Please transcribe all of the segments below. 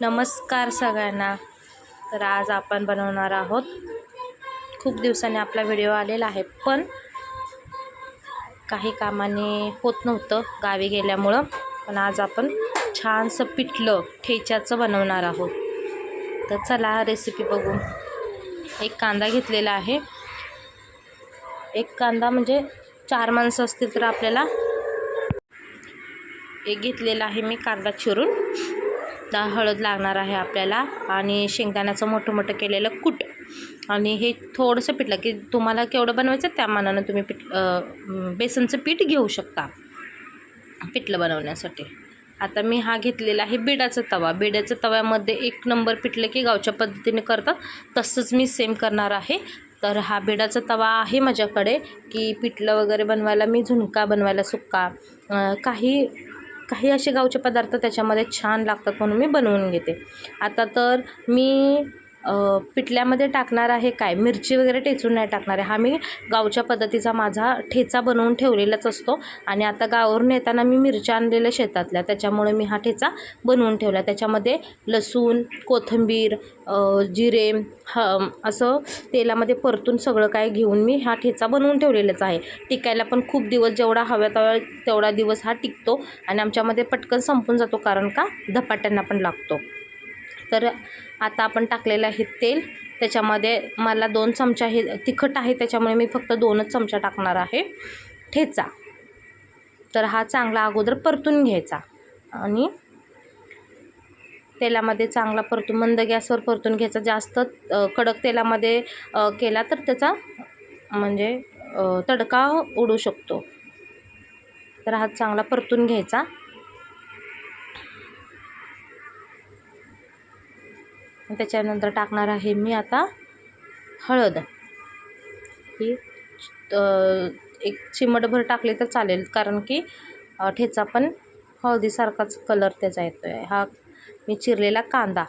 नमस्कार सगळ्यांना. तर आज आपण बनवणार आहोत. खूप दिवसांनी आपला व्हिडिओ आलेला आहे पण काही कामाने होत नव्हतं गावी गेल्यामुळं. पण आज आपण छानसं पिठलं ठेच्याचं बनवणार आहोत. तर चला रेसिपी बघू एक कांदा घेतलेला आहे. एक कांदा म्हणजे चार माणसं असतील तर आपल्याला एक घेतलेला आहे मी कांदा चिरून. आता हळद लागणार आहे आपल्याला आणि शेंगदाण्याचं मोठं मोठं केलेलं कूट. आणि हे थोडंसं पिठलं की तुम्हाला केवढं बनवायचं त्या मानानं तुम्ही पीठ बेसनचं पीठ घेऊ शकता पिठलं बनवण्यासाठी. आता मी हा घेतलेला आहे बिडाचा तवा. बिड्याच्या तव्यामध्ये एक नंबर पिठलं की गावच्या पद्धतीने करतात. तसंच मी सेम करणार आहे. तर हा बिडाचा तवा आहे माझ्याकडे की पिठलं वगैरे बनवायला मी झुणका बनवायला सुक्का काही काही असे गावचे पदार्थ त्याच्यामध्ये छान लागतात म्हणून मी बनवून घेते. आता तर मी पिठल्यामध्ये टाकणार आहे काय? मिरची वगैरे टेचून नाही टाकणार आहे. हा मी गावच्या पद्धतीचा माझा ठेचा बनवून ठेवलेलाच असतो. आणि आता गावावरून येताना मी मिरच्या आणलेल्या शेतातल्या. त्याच्यामुळे मी हा ठेचा बनवून ठेवला. त्याच्यामध्ये लसूण कोथिंबीर जिरे ह असं तेलामध्ये परतून सगळं काय घेऊन मी हा ठेचा बनवून ठेवलेलाच आहे. टिकायला पण खूप दिवस जेवढा हव्या तेवढा तेवढा दिवस हा टिकतो. आणि आमच्यामध्ये पटकन संपून जातो कारण का धपाट्यांना पण लागतो. तर आता आपण टाकलेलं आहे तेल. त्याच्यामध्ये मला दोन चमचा हे तिखट आहे त्याच्यामुळे मी फक्त दोनच चमचा टाकणार आहे. ठेचा. तर हा चांगला अगोदर परतून घ्यायचा. आणि तेलामध्ये चांगला परतून मंद गॅसवर परतून घ्यायचा. जास्त कडक तेलामध्ये केला तर त्याचा म्हणजे तडका उडू शकतो. तर हा चांगला परतून घ्यायचा. त्याच्यानंतर टाकणार आहे मी आता हळद. ही एक चिमटभर टाकली तर चालेल कारण की ठेचा पण हळदीसारखाच कलर त्याचा येतो आहे हा मी चिरलेला कांदा.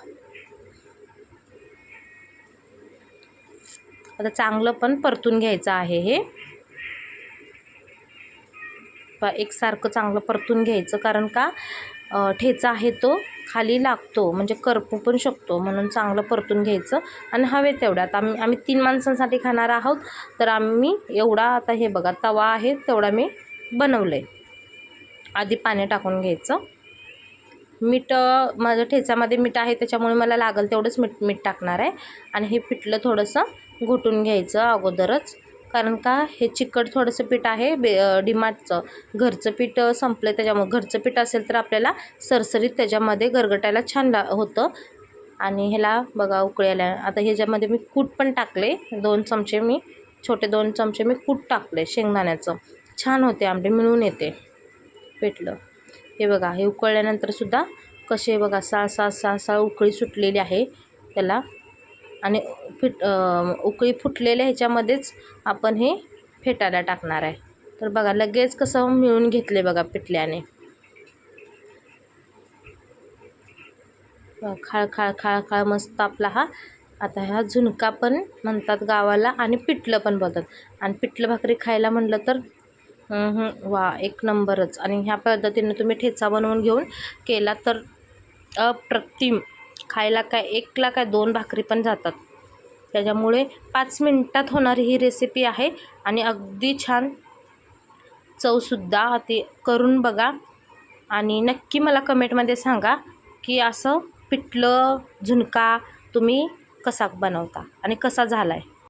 आता चांगलं पण परतून घ्यायचं आहे हे. एकसारखं चांगलं परतून घ्यायचं कारण का ठेचा आहे तो खाली लागतो म्हणजे करपू पण शकतो म्हणून चांगलं परतून घ्यायचं आणि हवे तेवढ्यात. आम्ही आम्ही तीन माणसांसाठी खाणार आहोत तर आम्ही एवढा आता हे बघा तवा आहे तेवढा मी बनवलं आहे आधी पाणी टाकून घ्यायचं. मीठ माझ्या ठेच्यामध्ये मीठ आहे त्याच्यामुळे मला लागेल तेवढंच मीठ मीठ टाकणार आहे. आणि हे पिठलं थोडंसं घोटून घ्यायचं अगोदरच. कारण का हे चिकट थोडंसं पीठ आहे बे डिमाटचं घरचं पीठ संपलं त्याच्यामुळे. घरचं पीठ असेल तर आपल्याला सरसरीत त्याच्यामध्ये गरगटायला छान ला होतं. आणि ह्याला बघा उकळी आल्या. आता ह्याच्यामध्ये मी कूट पण टाकले. दोन चमचे मी छोटे दोन चमचे मी कूट टाकले शेंगदाण्याचं. छान होते आंबे मिळून येते पेटलं. हे बघा हे उकळल्यानंतरसुद्धा कसे बघा साळ साळ साळ साळ उकळी सुटलेली आहे त्याला. आणि फिट उकळी फुटलेल्या ह्याच्यामध्येच आपण हे फेटायला टाकणार आहे. तर बघा लगेच कसं मिळून घेतले बघा पिठल्याने. खाळ खाळ खाळ खाळ मस्त आपला हा आता हा झुणका पण म्हणतात गावाला आणि पिठलं पण बोलतात. आणि पिठलं भाकरी खायला म्हणलं तर वा एक नंबरच. आणि ह्या पद्धतीने तुम्ही ठेचा बनवून घेऊन केला तर अप्रतिम. खायला काय एकला काय दोन भाकरी पण जातात. त्याच्यामुळे पाच मिनटात होणारी ही रेसिपी आहे. आणि अगदी छान चवसुद्धा ते करून बघा. आणि नक्की मला कमेंटमध्ये सांगा की असं पिठलं झुणका तुम्ही कसा बनवता आणि कसा झाला आहे